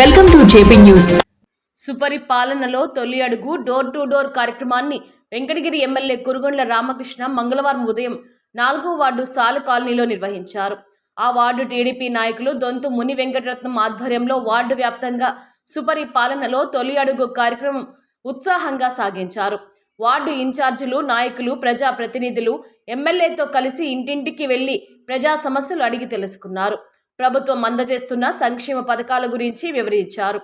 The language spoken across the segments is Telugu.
వెల్కమ్ టు జేపీ న్యూస్ సుపరిపాలనలో తొలి అడుగు డోర్ టు డోర్ కార్యక్రమాన్ని వెంకటగిరి ఎమ్మెల్యే కురుగొండ్ల రామకృష్ణ మంగళవారం ఉదయం నాలుగో వార్డు సాలు కాలనీలో నిర్వహించారు. ఆ వార్డు టీడీపీ నాయకులు దొంతు ముని వెంకటరత్నం ఆధ్వర్యంలో వార్డు వ్యాప్తంగా సుపరిపాలనలో తొలి అడుగు కార్యక్రమం ఉత్సాహంగా సాగించారు. వార్డు ఇన్ఛార్జీలు నాయకులు ప్రజా ప్రతినిధులు ఎమ్మెల్యేతో కలిసి ఇంటింటికి వెళ్ళి ప్రజా సమస్యలు అడిగి తెలుసుకున్నారు. ప్రభుత్వం అందజేస్తున్న సంక్షేమ పథకాల గురించి వివరించారు.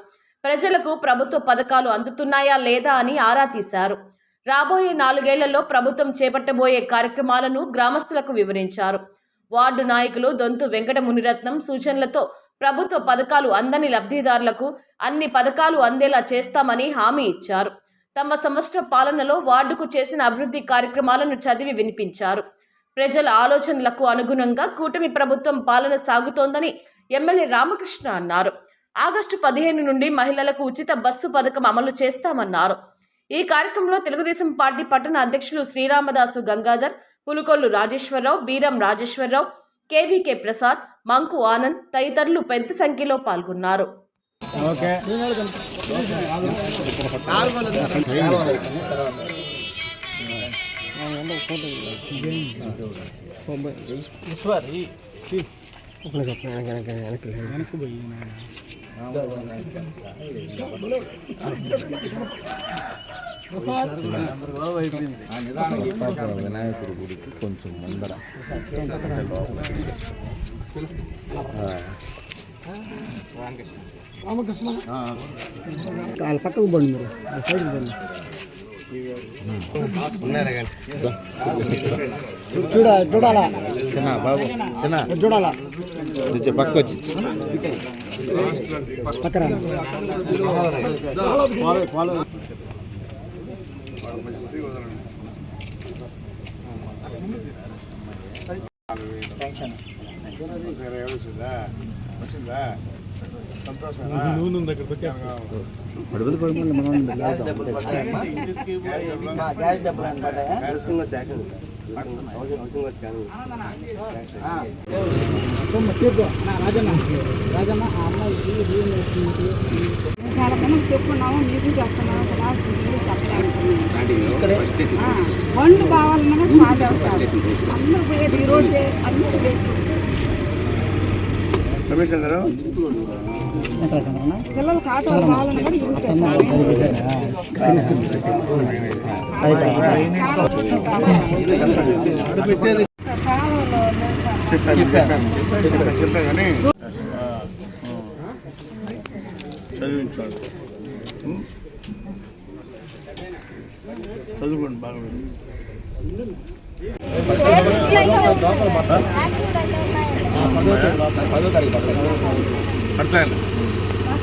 ప్రజలకు ప్రభుత్వ పథకాలు అందుతున్నాయా లేదా అని ఆరా తీశారు. రాబోయే నాలుగేళ్ళలో ప్రభుత్వం చేపట్టబోయే కార్యక్రమాలను గ్రామస్తులకు వివరించారు. వార్డు నాయకులు దొంతు వెంకట మునిరత్నం సూచనలతో ప్రభుత్వ పథకాలు అందని లబ్ధిదారులకు అన్ని పథకాలు అందేలా చేస్తామని హామీ ఇచ్చారు. తమ సంవత్సర పాలనలో వార్డుకు చేసిన అభివృద్ధి కార్యక్రమాలను చదివి వినిపించారు. ప్రజల ఆలోచనలకు అనుగుణంగా కూటమి ప్రభుత్వం పాలన సాగుతోందని ఎమ్మెల్యే రామకృష్ణ అన్నారు. ఆగస్టు పదిహేను నుండి మహిళలకు ఉచిత బస్సు పథకం అమలు చేస్తామన్నారు. ఈ కార్యక్రమంలో తెలుగుదేశం పార్టీ పట్టణ అధ్యక్షులు శ్రీరామదాసు గంగాధర్ పులుకొల్లు రాజేశ్వరరావు బీరం రాజేశ్వరరావు కేవీకే ప్రసాద్ మంకు ఆనంద్ తదితరులు పెద్ద సంఖ్యలో పాల్గొన్నారు. ఓకే. వినాయకుడి గుడికి కొంచెం ముందర వాళ్ళ పక్కకు పోండి మీరు ఆ సైడ్కి పోండి చూడ చూడాలా? చిన్న బాబు చిన్న చూడాలా? కొంచెం పక్క వచ్చి పక్కన పడుపులు పడుపులు మనం చాలా మందికి చెప్పుకున్నాము మీకు చెప్తున్నాము బండ్లు కావాలన్నా బాగా చేస్తారు అందరూ పోయేది ఈ రోడ్డు అందరూ వేసి పిల్లలకి ఆటో కావాలన్నా కూడా ఇరుకు చదువుకోండి బాగా. పడతాయి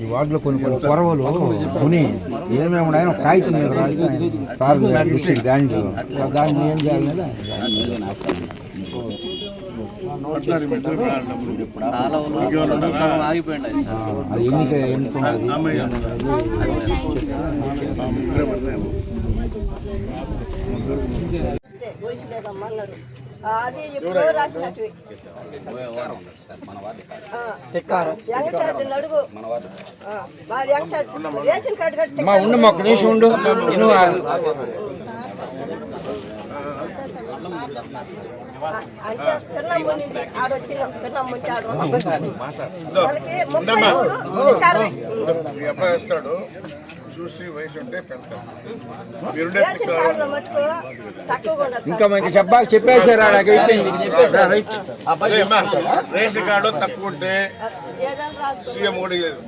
ఈ వార్డులో కొన్ని కొన్ని కొరవలు కొని ఏమేమి ఉన్నాయో కాగితం మీద రాసి సార్ దృష్టికి దాని దాన్ని ఏం చేయాలి అది ఎన్నిక ఎన్నుకున్నది అది ఎప్పుడో రాసినట్టు. అడుగు. మాది రేషన్ కార్డు కట్టి మా ఉండు ఒక్క నిమిషం ఉండు. నేను అంటే పిన్నమ్మ నుంచి ఆడొచ్చిన పిన్నమ్మ నుంచి ఆడు వాళ్ళకి ముప్పై మూడు ఇది అరవై మీ అబ్బాయి వస్తాడు. చూసి వయసు ఉంటే ఉండదు ఇంకా మనకి చెప్పా చెప్పేశారు రేషన్ కార్డు తక్కువ ఉంటే సీఎం కూడా లేదు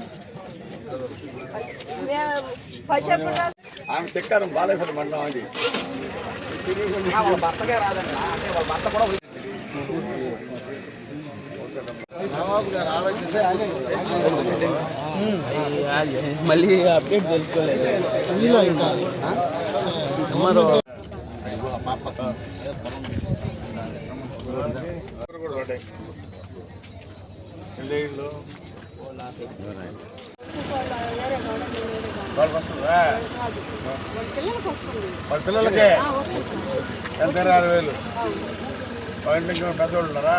ఆమె చెక్కారం బాలేశ్వరం మండలం అది భర్తగా రాదండి. అంటే వాళ్ళ భర్త కూడా మళ్ళీ అప్డేట్ తెలుసుకోలేదు. వాళ్ళ పిల్లలకే. ఎంత ఆరు వేలు? పాయింట్ నుంచి పెద్దోళ్ళు ఉన్నారా?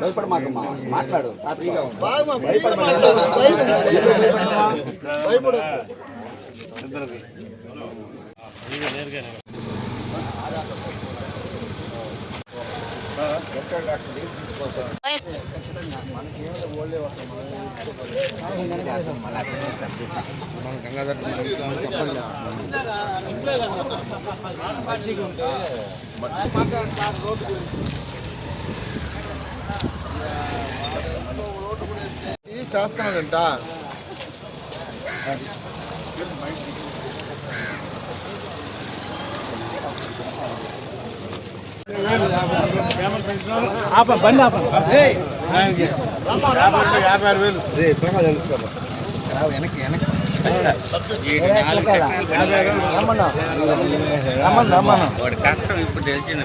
భయపడ మాకమ్మా మాట్లాడు భయపడు ఇద్దరికి చేస్తున్నాడంట. యాభై ఆరు వేలు రే బాగా తెలుసుకో. వాడి కష్టం ఇప్పుడు తెలిసింది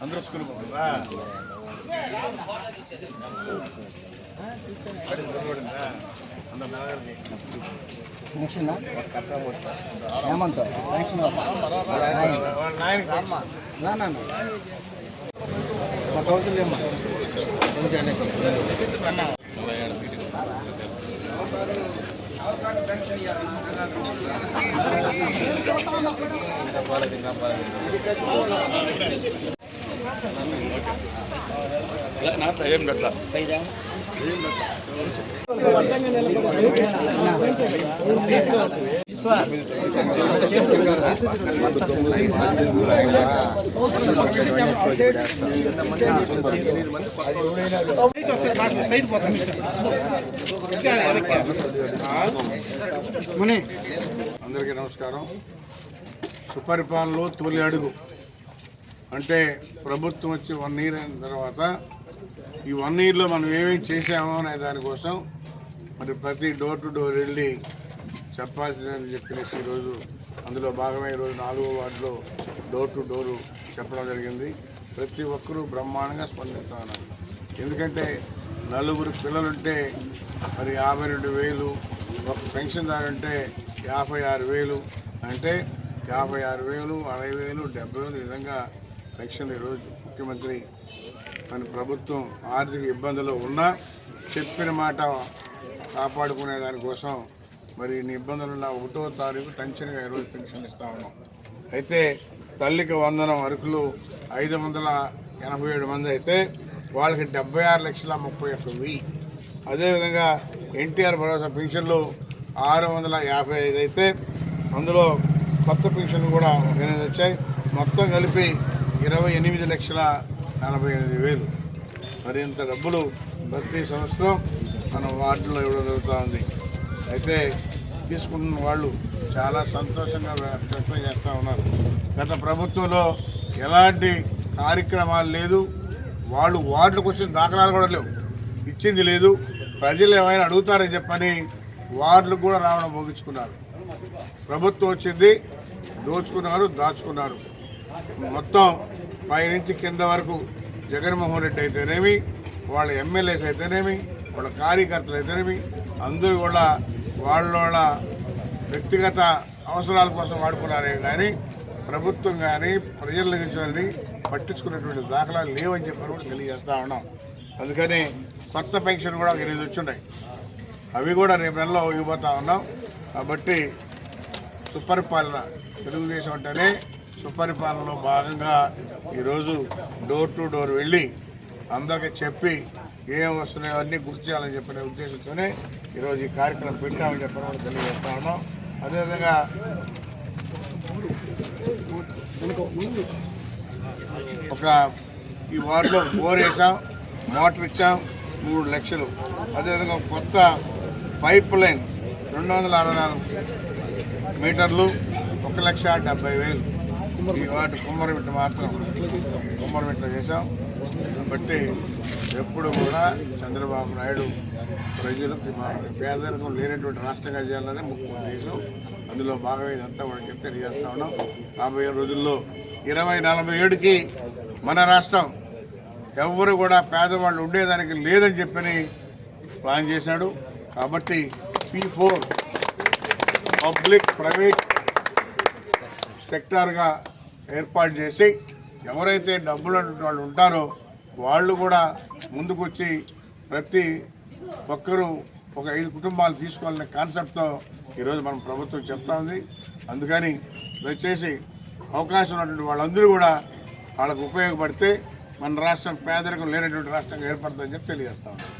అందరూ స్కూల్ పోతుందా అందరూ మెల్లగారికి హేమంత్ వాళ్ళ నాయనకి మా ఏం గట్లా అందరికీ నమస్కారం. సుపరిపాలనలో తొలి అడుగు. అంటే ప్రభుత్వం వచ్చి వన్ ఇయర్ అయిన తర్వాత ఈ వన్ ఇయర్లో మనం ఏమేమి చేసామో అనే దానికోసం మరి ప్రతి డోర్ టు డోర్ వెళ్ళి చెప్పాల్సిందని చెప్పేసి ఈరోజు అందులో భాగమే ఈరోజు నాలుగో వార్డులో డోర్ టు డోరు చెప్పడం జరిగింది. ప్రతి ఒక్కరూ బ్రహ్మాండంగా స్పందిస్తూ ఉన్నారు. ఎందుకంటే నలుగురు పిల్లలుంటే మరి యాభై రెండు వేలు ఒక పెన్షన్దారు ఉంటే యాభై ఆరు వేలు అంటే యాభై ఆరు వేలు అరవై వేలు డెబ్బై వేలు విధంగా పెన్షన్ ఈరోజు ముఖ్యమంత్రి మన ప్రభుత్వం ఆర్థిక ఇబ్బందులు ఉన్నా చెప్పిన మాట కాపాడుకునే దానికోసం మరి ఇన్ని ఇబ్బందులు ఉన్న ఒకటో తారీఖు టెన్షన్గా ఈరోజు పెన్షన్ ఇస్తా ఉన్నాం. అయితే తల్లికి వందనం అరకులు ఐదు వందల ఎనభై ఏడు మంది అయితే వాళ్ళకి డెబ్బై ఆరు లక్షల ముప్పై ఒక్క వెయ్యి. అదేవిధంగా ఎన్టీఆర్ భరోసా పెన్షన్లు ఆరు వందల యాభై ఐదు అయితే అందులో కొత్త పెన్షన్లు కూడా ఎనిమిది వచ్చాయి. మొత్తం కలిపి ఇరవై ఎనిమిది లక్షల నలభై ఎనిమిది వేలు. మరి ఇంత డబ్బులు ప్రతి సంవత్సరం మన వార్డులో ఇవ్వడం జరుగుతూ ఉంది. అయితే తీసుకుంటున్న వాళ్ళు చాలా సంతోషంగా వ్యక్తం చేస్తూ ఉన్నారు. గత ప్రభుత్వంలో ఎలాంటి కార్యక్రమాలు లేదు. వాళ్ళు వార్డులకు వచ్చిన దాఖలాలు కూడా లేవు. ఇచ్చింది లేదు. ప్రజలు ఏమైనా అడుగుతారని చెప్పని వార్డులకు కూడా రావడం ముగించుకున్నారు. ప్రభుత్వం వచ్చింది దోచుకున్నారు దాచుకున్నారు. మొత్తం పై నుంచి కింద వరకు జగన్మోహన్ రెడ్డి అయితేనేమి వాళ్ళ ఎమ్మెల్యేస్ అయితేనేమి వాళ్ళ కార్యకర్తలు అయితేనేమి అందరూ కూడా వాళ్ళ వ్యక్తిగత అవసరాల కోసం వాడుకున్నారే కానీ ప్రభుత్వం కానీ ప్రజల నుంచి పట్టించుకునేటువంటి దాఖలాలు లేవని చెప్పి కూడా తెలియజేస్తా ఉన్నాం. అందుకని కొత్త పెన్షన్ కూడా ఒక ఎనిమిది వచ్చున్నాయి అవి కూడా రేపు నెలలో ఇవ్వబోతా ఉన్నాం. కాబట్టి సుపరిపాలన తెలుగుదేశం అంటేనే సుపరిపాలనలో భాగంగా ఈరోజు డోర్ టు డోర్ వెళ్ళి అందరికీ చెప్పి ఏం వస్తున్నాయో అన్నీ గుర్తు చేయాలని చెప్పిన ఉద్దేశంతోనే ఈరోజు ఈ కార్యక్రమం పెట్టామని చెప్పడం కూడా తెలియజేస్తా ఉన్నాం. అదేవిధంగా ఒక ఈ వార్డులో బోర్ వేసాం మోటార్ ఇచ్చాం మూడు లక్షలు. అదేవిధంగా కొత్త పైప్ లైన్ రెండు వందల అరవై నాలుగు మీటర్లు ఒక లక్ష డెబ్బై వేలు. ఈ వాటి కుమ్మరిమిట్ట మాత్రం కుమ్మరిమిట్ట చేశాం. బట్టి ఎప్పుడు కూడా చంద్రబాబు నాయుడు ప్రజలకు పేదరికం లేనటువంటి రాష్ట్రంగా చేయాలనే ముఖ్య ఉద్దేశం. అందులో భాగం ఇదంతా వాళ్ళకి తెలియజేస్తా ఉన్నాం. రాబోయే రోజుల్లో ఇరవై నలభై ఏడుకి మన రాష్ట్రం ఎవరు కూడా పేదవాళ్ళు ఉండేదానికి లేదని చెప్పని ప్లాన్ చేశాడు. కాబట్టి పీ ఫోర్ పబ్లిక్ ప్రైవేట్ సెక్టార్గా ఏర్పాటు చేసి ఎవరైతే డబ్బులు వాళ్ళు ఉంటారో వాళ్ళు కూడా ముందుకొచ్చి ప్రతి ఒక్కరూ ఒక ఐదు కుటుంబాలు తీసుకోవాలనే కాన్సెప్ట్తో ఈరోజు మనం ప్రభుత్వం చెప్తా ఉంది అందుకని దయచేసి అవకాశం ఉన్నటువంటి వాళ్ళందరూ కూడా వాళ్ళకు ఉపయోగపడితే మన రాష్ట్రం పేదరికం లేనటువంటి రాష్ట్రంగా ఏర్పడుతుందని చెప్పి తెలియజేస్తా ఉన్నాం.